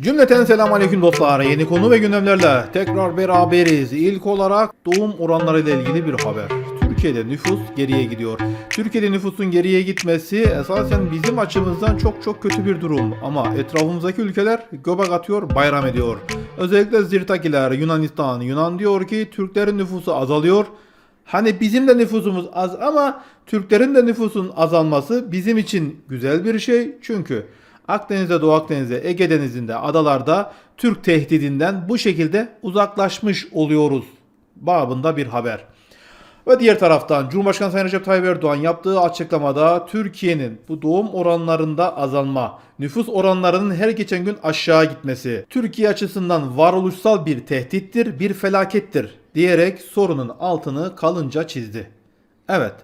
Cümleten selam aleyküm dostlar. Yeni konu ve gündemlerle tekrar beraberiz. İlk olarak doğum oranları ile ilgili bir haber. Türkiye'de nüfus geriye gidiyor. Türkiye'de nüfusun geriye gitmesi esasen bizim açımızdan çok çok kötü bir durum. Ama etrafımızdaki ülkeler göbek atıyor, bayram ediyor. Özellikle Zirtakiler, Yunanistan, Yunan diyor ki Türklerin nüfusu azalıyor. Hani bizim de nüfusumuz az ama Türklerin de nüfusun azalması bizim için güzel bir şey. Çünkü Akdeniz'de, Doğu Akdeniz'de, Ege Denizi'nde, adalarda Türk tehdidinden bu şekilde uzaklaşmış oluyoruz. Babında bir haber. Ve diğer taraftan Cumhurbaşkanı Sayın Recep Tayyip Erdoğan yaptığı açıklamada Türkiye'nin bu doğum oranlarında azalma, nüfus oranlarının her geçen gün aşağı gitmesi, Türkiye açısından varoluşsal bir tehdittir, bir felakettir diyerek sorunun altını kalınca çizdi. Evet,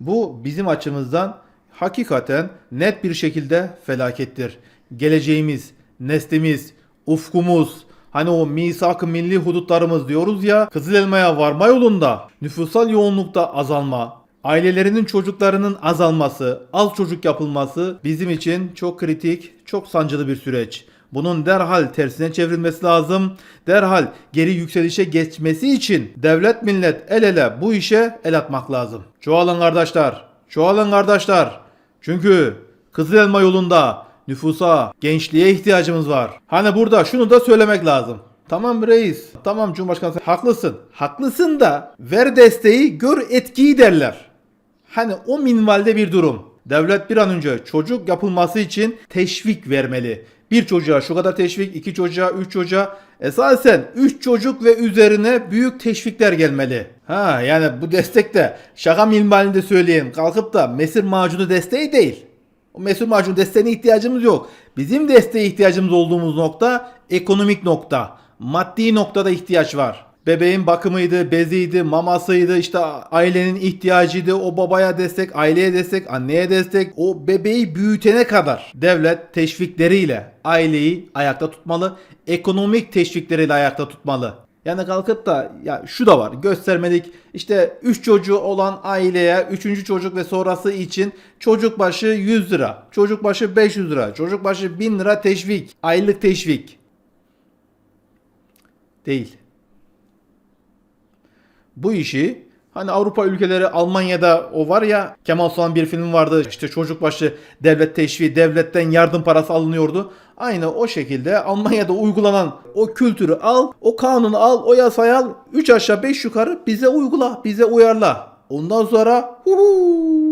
bu bizim açımızdan hakikaten net bir şekilde felakettir. Geleceğimiz, neslimiz, ufkumuz, hani o misak-ı milli hudutlarımız diyoruz ya, Kızıl Elma'ya varma yolunda nüfusal yoğunlukta azalma, ailelerinin çocuklarının azalması, az çocuk yapılması bizim için çok kritik, çok sancılı bir süreç. Bunun derhal tersine çevrilmesi lazım. Derhal geri yükselişe geçmesi için devlet millet el ele bu işe el atmak lazım. Çoğalın kardeşler. Çoğalın kardeşler. Çünkü Kızıl Elma yolunda nüfusa, gençliğe ihtiyacımız var. Hani burada şunu da söylemek lazım. Tamam reis, tamam Cumhurbaşkanı sen haklısın. Haklısın da ver desteği gör etkiyi derler. Hani o minvalde bir durum. Devlet bir an önce çocuk yapılması için teşvik vermeli. Bir çocuğa şu kadar teşvik, iki çocuğa, üç çocuğa. Esasen üç çocuk ve üzerine büyük teşvikler gelmeli. Ha yani bu destek de şaka minvalinde söyleyeyim. Kalkıp da mesir macunu desteği değil. O mesur macun desteğine ihtiyacımız yok. Bizim desteğe ihtiyacımız olduğumuz nokta ekonomik nokta. Maddi noktada ihtiyaç var. Bebeğin bakımıydı, beziydi, mamasıydı, işte ailenin ihtiyacıydı, o babaya destek, aileye destek, anneye destek, o bebeği büyütene kadar devlet teşvikleriyle aileyi ayakta tutmalı, ekonomik teşvikleriyle ayakta tutmalı. Yani kalkıp da ya şu da var göstermelik işte 3 çocuğu olan aileye 3. çocuk ve sonrası için çocuk başı 100 lira, çocuk başı 500 lira, çocuk başı 1000 lira teşvik, aylık teşvik. Değil. Bu işi hani Avrupa ülkeleri Almanya'da o var ya Kemal Sunal bir film vardı işte çocuk başı devlet teşviği devletten yardım parası alınıyordu. Aynı o şekilde Almanya'da uygulanan o kültürü al, o kanunu al, o yasayı al, 3 aşağı 5 yukarı bize uygula, bize uyarla. Ondan sonra huhu,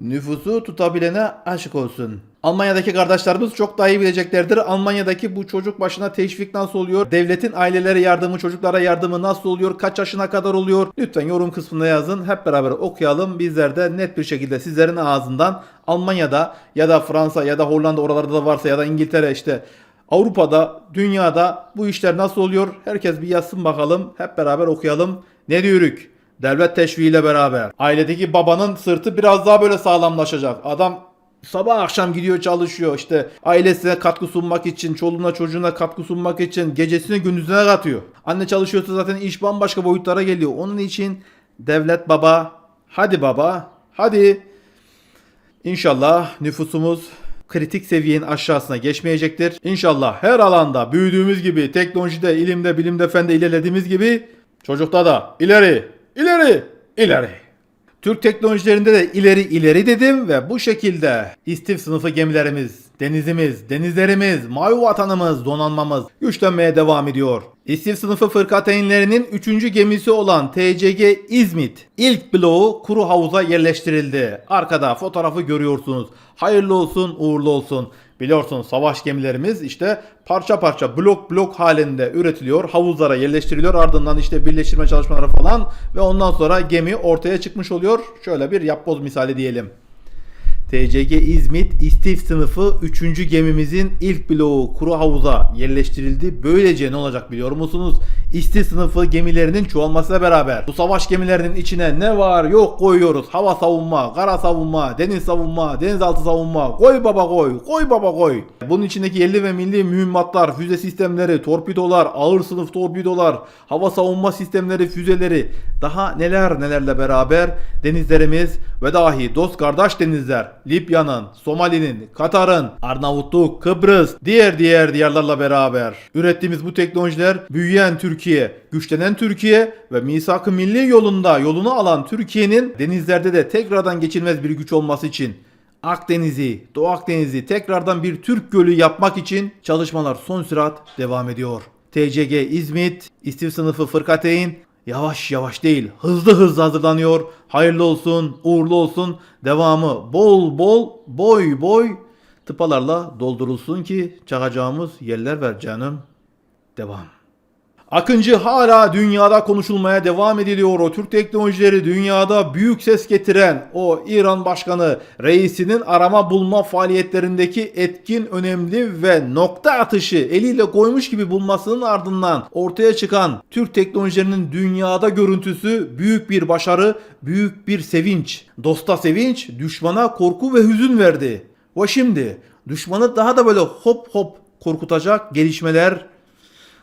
nüfusu tutabilene aşık olsun. Almanya'daki kardeşlerimiz çok daha iyi bileceklerdir. Almanya'daki bu çocuk başına teşvik nasıl oluyor? Devletin ailelere yardımı, çocuklara yardımı nasıl oluyor? Kaç yaşına kadar oluyor? Lütfen yorum kısmına yazın. Hep beraber okuyalım. Bizler de net bir şekilde sizlerin ağzından Almanya'da ya da Fransa ya da Hollanda oralarda da varsa ya da İngiltere işte Avrupa'da, dünyada bu işler nasıl oluyor? Herkes bir yazsın bakalım. Hep beraber okuyalım. Ne diyoruz? Devlet teşviğiyle beraber. Ailedeki babanın sırtı biraz daha böyle sağlamlaşacak. Adam Sabah akşam gidiyor çalışıyor işte ailesine katkı sunmak için, çoluğuna çocuğuna katkı sunmak için gecesini gündüzüne katıyor. Anne çalışıyorsa zaten iş bambaşka boyutlara geliyor. Onun için devlet baba, hadi baba, hadi. İnşallah nüfusumuz kritik seviyenin aşağısına geçmeyecektir. İnşallah her alanda büyüdüğümüz gibi, teknolojide, ilimde, bilimde, fende ilerlediğimiz gibi çocukta da ileri, ileri, ileri. Türk teknolojilerinde de ileri ileri dedim ve bu şekilde istif sınıfı gemilerimiz, denizimiz, denizlerimiz, mavi vatanımız, donanmamız güçlenmeye devam ediyor. İstif sınıfı fırkateynlerinin 3. gemisi olan TCG İzmit ilk bloğu kuru havuza yerleştirildi. Arkada fotoğrafı görüyorsunuz. Hayırlı olsun, uğurlu olsun. Biliyorsunuz savaş gemilerimiz işte parça parça blok blok halinde üretiliyor. Havuzlara yerleştiriliyor. Ardından işte birleştirme çalışmaları falan ve ondan sonra gemi ortaya çıkmış oluyor. Şöyle bir yapboz misali diyelim. TCG İzmit İstif sınıfı 3. gemimizin ilk bloğu kuru havuza yerleştirildi. Böylece ne olacak biliyor musunuz? İsti sınıfı gemilerinin çoğalmasıyla beraber. Bu savaş gemilerinin içine ne var? Yok koyuyoruz. Hava savunma, kara savunma, deniz savunma, denizaltı savunma. Koy baba koy, koy baba koy. Bunun içindeki yerli ve milli mühimmatlar, füze sistemleri, torpidolar, ağır sınıf torpidolar, hava savunma sistemleri, füzeleri. Daha neler nelerle beraber? Denizlerimiz ve dahi dost kardeş denizler. Libya'nın, Somali'nin, Katar'ın, Arnavutluk, Kıbrıs, diğer diğer diyarlarla beraber. Ürettiğimiz bu teknolojiler büyüyen Türkiye, güçlenen Türkiye ve misak-ı milli yolunda yolunu alan Türkiye'nin denizlerde de tekrardan geçilmez bir güç olması için Akdeniz'i, Doğu Akdeniz'i tekrardan bir Türk gölü yapmak için çalışmalar son sürat devam ediyor. TCG İzmit, İstif sınıfı Fırkateyn yavaş yavaş değil hızlı hızlı hazırlanıyor. Hayırlı olsun, uğurlu olsun. Devamı bol bol, boy boy tıpalarla doldurulsun ki çakacağımız yerler ver canım. Devam. Akıncı hala dünyada konuşulmaya devam ediliyor. O Türk teknolojileri dünyada büyük ses getiren o İran Başkanı reisinin arama bulma faaliyetlerindeki etkin, önemli ve nokta atışı eliyle koymuş gibi bulmasının ardından ortaya çıkan Türk teknolojilerinin dünyada görüntüsü büyük bir başarı, büyük bir sevinç. Dosta sevinç, düşmana korku ve hüzün verdi. Ve şimdi düşmanı daha da böyle hop hop korkutacak gelişmeler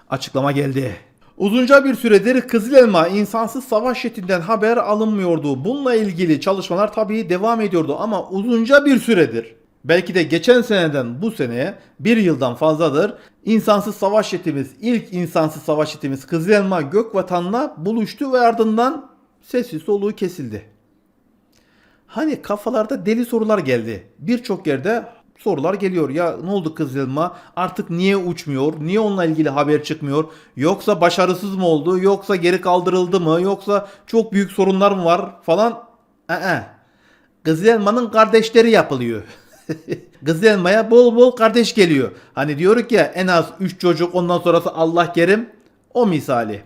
açıklama geldi. Uzunca bir süredir Kızıl Elma insansız savaş jetinden haber alınmıyordu. Bununla ilgili çalışmalar tabii devam ediyordu ama uzunca bir süredir belki de geçen seneden bu seneye bir yıldan fazladır insansız savaş jetimiz ilk insansız savaş jetimiz Kızıl Elma Gökvatan'la buluştu ve ardından sessiz soluğu kesildi. Hani kafalarda deli sorular geldi. Birçok yerde sorular geliyor. Ya ne oldu Kızılma? Artık niye uçmuyor? Niye onunla ilgili haber çıkmıyor? Yoksa başarısız mı oldu? Yoksa geri kaldırıldı mı? Yoksa çok büyük sorunlar mı var falan? Ee, Kızılelma'nın kardeşleri yapılıyor. Kızılelma'ya bol bol kardeş geliyor. Hani diyoruz ya en az 3 çocuk ondan sonrası Allah kerim. O misali.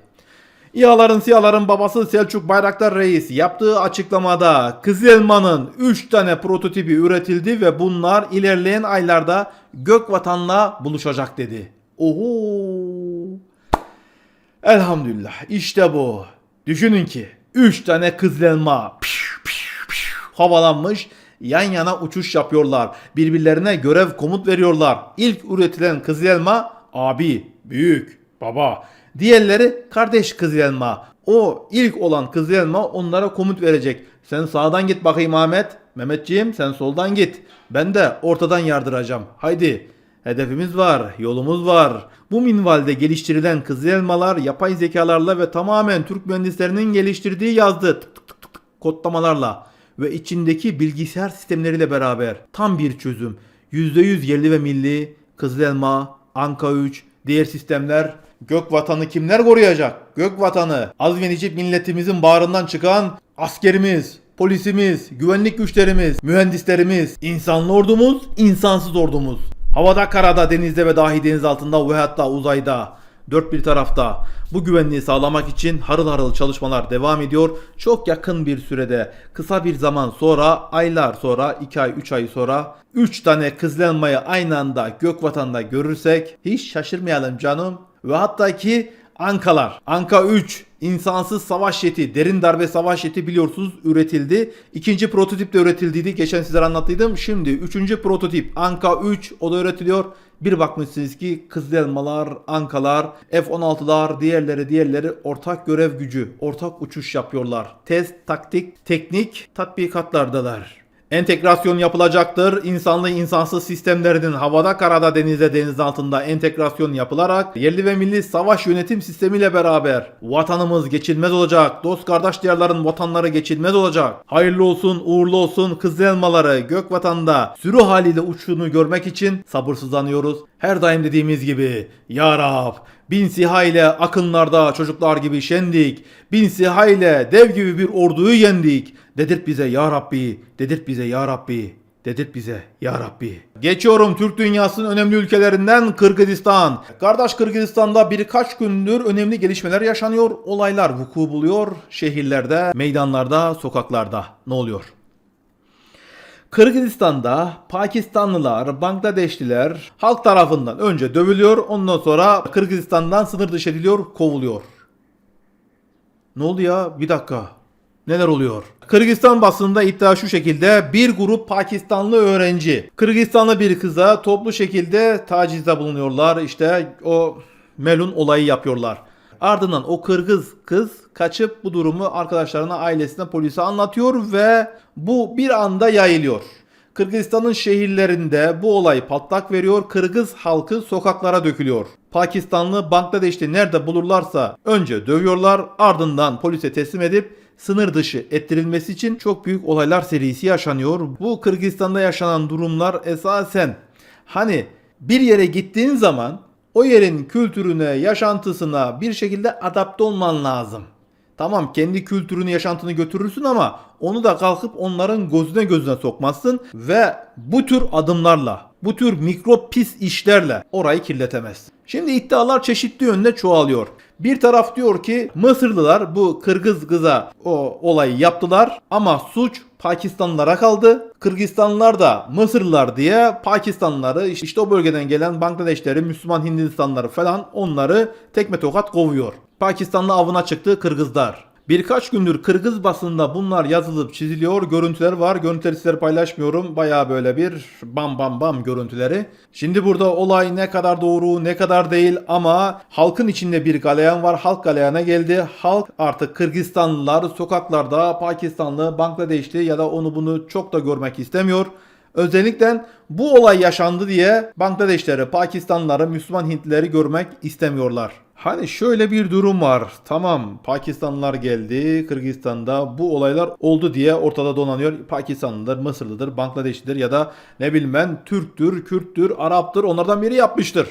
İHA'ların SİHA'ların babası Selçuk Bayraktar Reis yaptığı açıklamada Kızılelma'nın 3 tane prototipi üretildi ve bunlar ilerleyen aylarda Gökvatan'la buluşacak dedi. Oho. Elhamdülillah işte bu. Düşünün ki 3 tane piş, havalanmış yan yana uçuş yapıyorlar. Birbirlerine görev komut veriyorlar. İlk üretilen Kızılelma abi, büyük, baba. Diğerleri kardeş Kızılelma. O ilk olan Kızılelma onlara komut verecek. Sen sağdan git bakayım Ahmet. Mehmetciğim sen soldan git. Ben de ortadan yardıracağım. Haydi. Hedefimiz var, yolumuz var. Bu minvalde geliştirilen Kızılelmalar yapay zekalarla ve tamamen Türk mühendislerinin geliştirdiği yazdığı tık tık tık tık kodlamalarla ve içindeki bilgisayar sistemleriyle beraber tam bir çözüm. %100 yerli ve milli, Kızılelma, Anka 3, diğer sistemler Gök vatanı kimler koruyacak? Gök vatanı az ve milletimizin bağrından çıkan askerimiz, polisimiz, güvenlik güçlerimiz, mühendislerimiz, insanlı ordumuz, insansız ordumuz. Havada, karada, denizde ve dahi deniz altında ve hatta uzayda dört bir tarafta bu güvenliği sağlamak için harıl harıl çalışmalar devam ediyor. Çok yakın bir sürede kısa bir zaman sonra aylar sonra 2 ay 3 ay sonra 3 tane kızlanmayı aynı anda Gökvatan'da görürsek hiç şaşırmayalım canım. Ve hatta ki Ankalar. Anka 3 insansız savaş jeti, derin darbe savaş jeti biliyorsunuz üretildi. İkinci prototip de üretildiydi. Geçen sizlere anlattıydım. Şimdi üçüncü prototip Anka 3 o da üretiliyor. Bir bakmışsınız ki Kızılelmalar, Ankalar, F-16'lar, diğerleri diğerleri ortak görev gücü, ortak uçuş yapıyorlar. Test, taktik, teknik tatbikatlardalar. Entegrasyon yapılacaktır. İnsanlı insansız sistemlerinin havada, karada, denizde, deniz altında entegrasyon yapılarak yerli ve milli savaş yönetim sistemiyle beraber vatanımız geçilmez olacak. Dost kardeş diyarların vatanları geçilmez olacak. Hayırlı olsun, uğurlu olsun kızıl elmaları gök vatanda sürü haliyle uçtuğunu görmek için sabırsızlanıyoruz. Her daim dediğimiz gibi Ya Rab bin siha ile akınlarda çocuklar gibi şendik. Bin siha ile dev gibi bir orduyu yendik. Dedirt bize ya Rabbi, dedirt bize ya Rabbi, dedirt bize ya Rabbi. Geçiyorum Türk dünyasının önemli ülkelerinden Kırgızistan. Kardeş Kırgızistan'da birkaç gündür önemli gelişmeler yaşanıyor. Olaylar vuku buluyor şehirlerde, meydanlarda, sokaklarda. Ne oluyor? Kırgızistan'da Pakistanlılar, Bangladeşliler halk tarafından önce dövülüyor, ondan sonra Kırgızistan'dan sınır dışı ediliyor, kovuluyor. Ne oldu ya? Bir dakika. Neler oluyor? Kırgızistan basında iddia şu şekilde bir grup Pakistanlı öğrenci Kırgızistanlı bir kıza toplu şekilde tacizde bulunuyorlar. İşte o melun olayı yapıyorlar. Ardından o Kırgız kız kaçıp bu durumu arkadaşlarına, ailesine, polise anlatıyor ve bu bir anda yayılıyor. Kırgızistan'ın şehirlerinde bu olay patlak veriyor. Kırgız halkı sokaklara dökülüyor. Pakistanlı Bangladeş'te nerede bulurlarsa önce dövüyorlar ardından polise teslim edip sınır dışı ettirilmesi için çok büyük olaylar serisi yaşanıyor. Bu Kırgızistan'da yaşanan durumlar esasen hani bir yere gittiğin zaman o yerin kültürüne, yaşantısına bir şekilde adapte olman lazım. Tamam kendi kültürünü, yaşantını götürürsün ama onu da kalkıp onların gözüne gözüne sokmazsın ve bu tür adımlarla, bu tür mikrop pis işlerle orayı kirletemezsin. Şimdi iddialar çeşitli yönde çoğalıyor. Bir taraf diyor ki Mısırlılar bu Kırgız kıza o olayı yaptılar ama suç Pakistanlılara kaldı. Kırgızistanlılar da Mısırlılar diye Pakistanlıları işte o bölgeden gelen Bangladeşleri, Müslüman Hindistanlıları falan onları tekme tokat kovuyor. Pakistanlı avına çıktı Kırgızlar. Birkaç gündür Kırgız basında bunlar yazılıp çiziliyor. Görüntüler var. Görüntüleri sizlere paylaşmıyorum. Baya böyle bir bam bam bam görüntüleri. Şimdi burada olay ne kadar doğru ne kadar değil ama halkın içinde bir galeyan var. Halk galeyana geldi. Halk artık Kırgızistanlılar sokaklarda Pakistanlı, Bangladeşli ya da onu bunu çok da görmek istemiyor. Özellikle bu olay yaşandı diye Bangladeşleri, Pakistanlıları, Müslüman Hintlileri görmek istemiyorlar. Hani şöyle bir durum var. Tamam Pakistanlılar geldi Kırgızistan'da bu olaylar oldu diye ortada donanıyor. Pakistanlıdır, Mısırlıdır, Bangladeşlidir ya da ne bileyim ben Türktür, Kürttür, Arap'tır onlardan biri yapmıştır.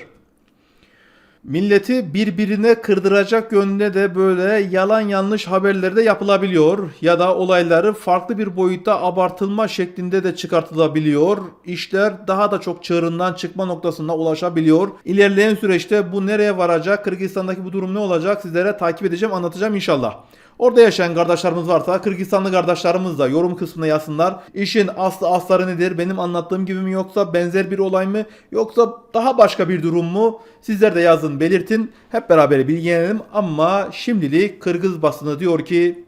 Milleti birbirine kırdıracak yönde de böyle yalan yanlış haberleri de yapılabiliyor ya da olayları farklı bir boyutta abartılma şeklinde de çıkartılabiliyor. İşler daha da çok çığırından çıkma noktasına ulaşabiliyor. İlerleyen süreçte bu nereye varacak? Kırgızistan'daki bu durum ne olacak? Sizlere takip edeceğim, anlatacağım inşallah. Orada yaşayan kardeşlerimiz varsa Kırgızistanlı kardeşlerimiz de yorum kısmına yazsınlar. İşin aslı asları nedir? Benim anlattığım gibi mi yoksa benzer bir olay mı? Yoksa daha başka bir durum mu? Sizler de yazın belirtin. Hep beraber bilgilenelim ama şimdilik Kırgız basını diyor ki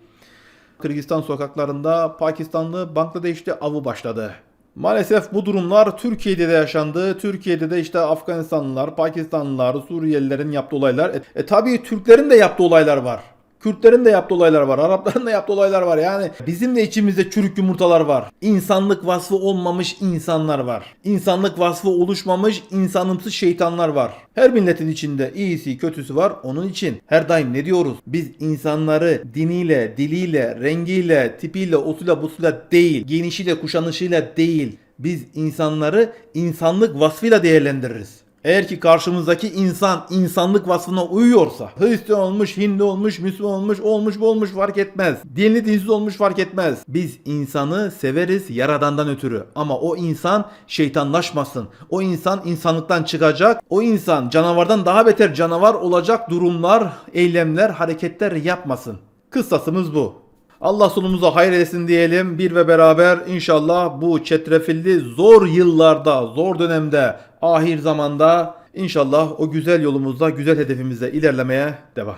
Kırgızistan sokaklarında Pakistanlı Bangladeşli avı başladı. Maalesef bu durumlar Türkiye'de de yaşandı. Türkiye'de de işte Afganistanlılar, Pakistanlılar, Suriyelilerin yaptığı olaylar. E, e tabii Türklerin de yaptığı olaylar var. Kürtlerin de yaptığı olaylar var. Arapların da yaptığı olaylar var. Yani bizim de içimizde çürük yumurtalar var. İnsanlık vasfı olmamış insanlar var. İnsanlık vasfı oluşmamış insanımsı şeytanlar var. Her milletin içinde iyisi kötüsü var. Onun için her daim ne diyoruz? Biz insanları diniyle, diliyle, rengiyle, tipiyle, osuyla, busuyla değil, giyinişiyle, kuşanışıyla değil. Biz insanları insanlık vasfıyla değerlendiririz. Eğer ki karşımızdaki insan insanlık vasfına uyuyorsa, Hristiyan olmuş, Hindu olmuş, Müslüman olmuş, olmuş bu olmuş fark etmez. Dinli dinsiz olmuş fark etmez. Biz insanı severiz yaradandan ötürü. Ama o insan şeytanlaşmasın. O insan insanlıktan çıkacak. O insan canavardan daha beter canavar olacak durumlar, eylemler, hareketler yapmasın. Kıssasımız bu. Allah sonumuza hayır etsin diyelim. Bir ve beraber inşallah bu çetrefilli zor yıllarda, zor dönemde, ahir zamanda inşallah o güzel yolumuzda, güzel hedefimizde ilerlemeye devam.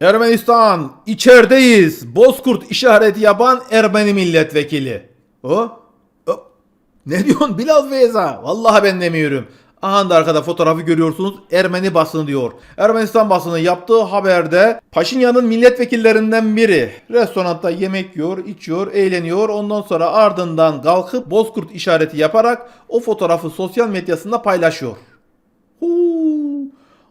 Ermenistan içerideyiz. Bozkurt işareti yapan Ermeni milletvekili. O? o. Ne diyorsun Bilal Beyza? Vallahi ben demiyorum. Aha da arkada fotoğrafı görüyorsunuz. Ermeni basını diyor. Ermenistan basını yaptığı haberde Paşinyan'ın milletvekillerinden biri restoranda yemek yiyor, içiyor, eğleniyor. Ondan sonra ardından kalkıp bozkurt işareti yaparak o fotoğrafı sosyal medyasında paylaşıyor. Huu.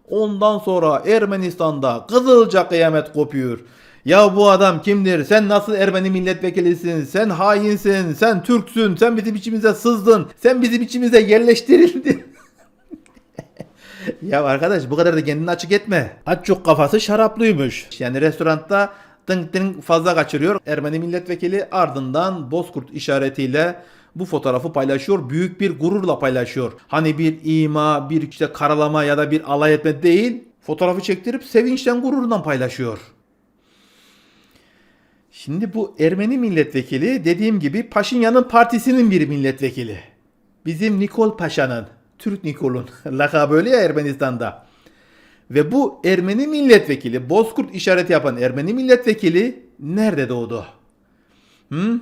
Ondan sonra Ermenistan'da kızılca kıyamet kopuyor. Ya bu adam kimdir? Sen nasıl Ermeni milletvekilisin? Sen hainsin, sen Türksün, sen bizim içimize sızdın, sen bizim içimize yerleştirildin. ya arkadaş bu kadar da kendini açık etme. Aç çok kafası şaraplıymış. Yani restoranda tınk tınk fazla kaçırıyor. Ermeni milletvekili ardından Bozkurt işaretiyle bu fotoğrafı paylaşıyor. Büyük bir gururla paylaşıyor. Hani bir ima, bir işte karalama ya da bir alay etme değil. Fotoğrafı çektirip sevinçten gururundan paylaşıyor. Şimdi bu Ermeni milletvekili dediğim gibi Paşinyan'ın partisinin bir milletvekili. Bizim Nikol Paşa'nın, Türk Nikol'un lakabı öyle ya Ermenistan'da. Ve bu Ermeni milletvekili, Bozkurt işareti yapan Ermeni milletvekili nerede doğdu? Hı?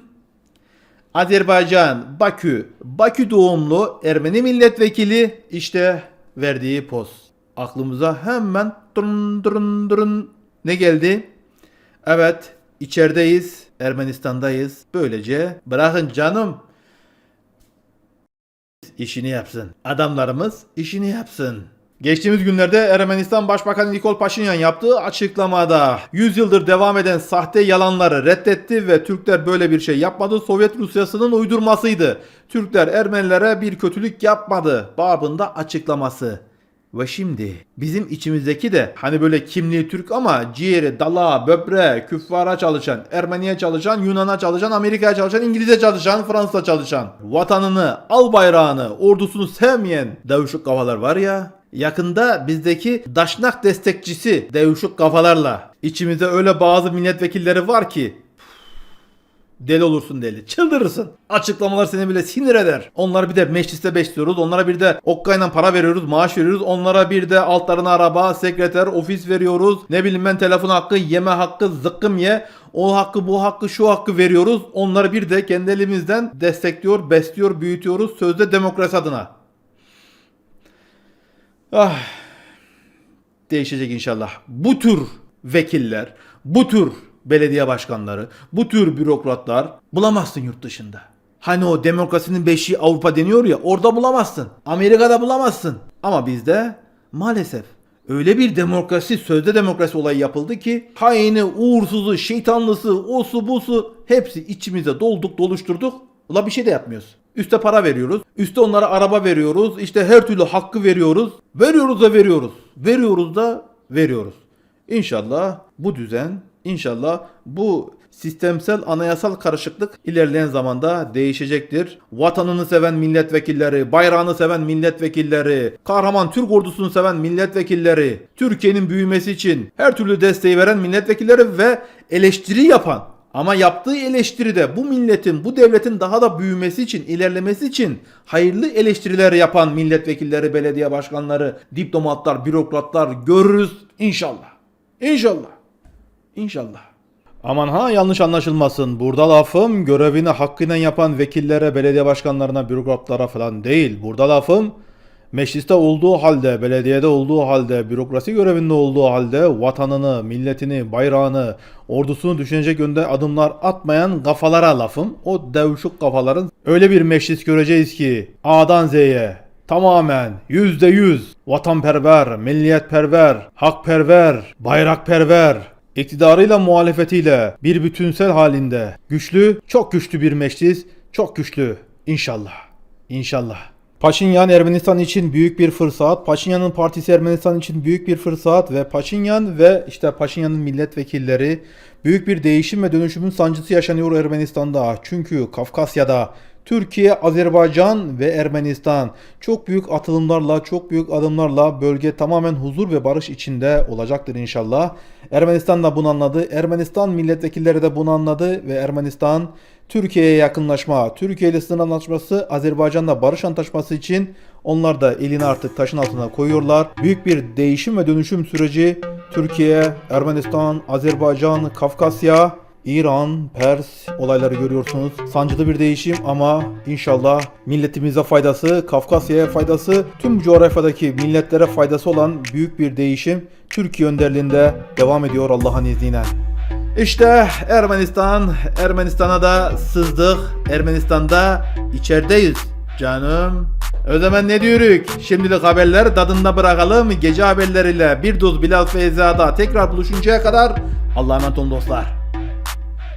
Azerbaycan, Bakü, Bakü doğumlu Ermeni milletvekili işte verdiği poz. Aklımıza hemen dırın dırın dırın ne geldi? Evet, içerideyiz, Ermenistan'dayız. Böylece bırakın canım işini yapsın. Adamlarımız işini yapsın. Geçtiğimiz günlerde Ermenistan Başbakanı Nikol Paşinyan yaptığı açıklamada 100 yıldır devam eden sahte yalanları reddetti ve Türkler böyle bir şey yapmadı. Sovyet Rusyası'nın uydurmasıydı. Türkler Ermenilere bir kötülük yapmadı. Babında açıklaması. Ve şimdi bizim içimizdeki de hani böyle kimliği Türk ama ciğeri, dala, böbre, küffara çalışan, Ermeniye çalışan, Yunan'a çalışan, Amerika'ya çalışan, İngiliz'e çalışan, Fransa'da çalışan, vatanını, al bayrağını, ordusunu sevmeyen devşuk kafalar var ya. Yakında bizdeki daşnak destekçisi devşuk kafalarla içimizde öyle bazı milletvekilleri var ki Deli olursun deli. Çıldırırsın. Açıklamalar seni bile sinir eder. Onlar bir de mecliste besliyoruz. Onlara bir de okkayla para veriyoruz. Maaş veriyoruz. Onlara bir de altlarına araba, sekreter, ofis veriyoruz. Ne bileyim ben telefon hakkı, yeme hakkı, zıkkım ye. O hakkı, bu hakkı, şu hakkı veriyoruz. Onları bir de kendi elimizden destekliyor, besliyor, büyütüyoruz. Sözde demokrasi adına. Ah. Değişecek inşallah. Bu tür vekiller, bu tür belediye başkanları, bu tür bürokratlar bulamazsın yurt dışında. Hani o demokrasinin beşiği Avrupa deniyor ya orada bulamazsın. Amerika'da bulamazsın. Ama bizde maalesef öyle bir demokrasi, sözde demokrasi olayı yapıldı ki haini, uğursuzu, şeytanlısı, osu busu hepsi içimize dolduk, doluşturduk. Ula bir şey de yapmıyoruz. Üste para veriyoruz. Üste onlara araba veriyoruz. İşte her türlü hakkı veriyoruz. Veriyoruz da veriyoruz. Veriyoruz da veriyoruz. İnşallah bu düzen, inşallah bu sistemsel anayasal karışıklık ilerleyen zamanda değişecektir. Vatanını seven milletvekilleri, bayrağını seven milletvekilleri, kahraman Türk ordusunu seven milletvekilleri, Türkiye'nin büyümesi için her türlü desteği veren milletvekilleri ve eleştiri yapan ama yaptığı eleştiride bu milletin, bu devletin daha da büyümesi için, ilerlemesi için hayırlı eleştiriler yapan milletvekilleri, belediye başkanları, diplomatlar, bürokratlar görürüz inşallah. İnşallah. İnşallah. Aman ha yanlış anlaşılmasın. Burada lafım görevini hakkıyla yapan vekillere, belediye başkanlarına, bürokratlara falan değil. Burada lafım mecliste olduğu halde, belediyede olduğu halde, bürokrasi görevinde olduğu halde vatanını, milletini, bayrağını, ordusunu düşünecek yönde adımlar atmayan kafalara lafım. O devşuk kafaların öyle bir meclis göreceğiz ki A'dan Z'ye tamamen yüzde yüz vatanperver, milliyetperver, hakperver, bayrakperver, iktidarıyla muhalefetiyle bir bütünsel halinde güçlü, çok güçlü bir meclis, çok güçlü inşallah. İnşallah. Paşinyan Ermenistan için büyük bir fırsat. Paşinyan'ın partisi Ermenistan için büyük bir fırsat ve Paşinyan ve işte Paşinyan'ın milletvekilleri büyük bir değişim ve dönüşümün sancısı yaşanıyor Ermenistan'da. Çünkü Kafkasya'da Türkiye, Azerbaycan ve Ermenistan çok büyük atılımlarla, çok büyük adımlarla bölge tamamen huzur ve barış içinde olacaktır inşallah. Ermenistan da bunu anladı. Ermenistan milletvekilleri de bunu anladı ve Ermenistan Türkiye'ye yakınlaşma, Türkiye ile sınır anlaşması, Azerbaycan'la barış antlaşması için onlar da elini artık taşın altına koyuyorlar. Büyük bir değişim ve dönüşüm süreci Türkiye, Ermenistan, Azerbaycan, Kafkasya, İran, Pers olayları görüyorsunuz. Sancılı bir değişim ama inşallah milletimize faydası, Kafkasya'ya faydası, tüm coğrafyadaki milletlere faydası olan büyük bir değişim Türkiye önderliğinde devam ediyor Allah'ın izniyle. İşte Ermenistan, Ermenistan'a da sızdık. Ermenistan'da içerideyiz canım. O zaman ne diyoruz? Şimdilik haberler tadında bırakalım. Gece haberleriyle bir doz Bilal Feyza'da tekrar buluşuncaya kadar Allah'a emanet olun dostlar.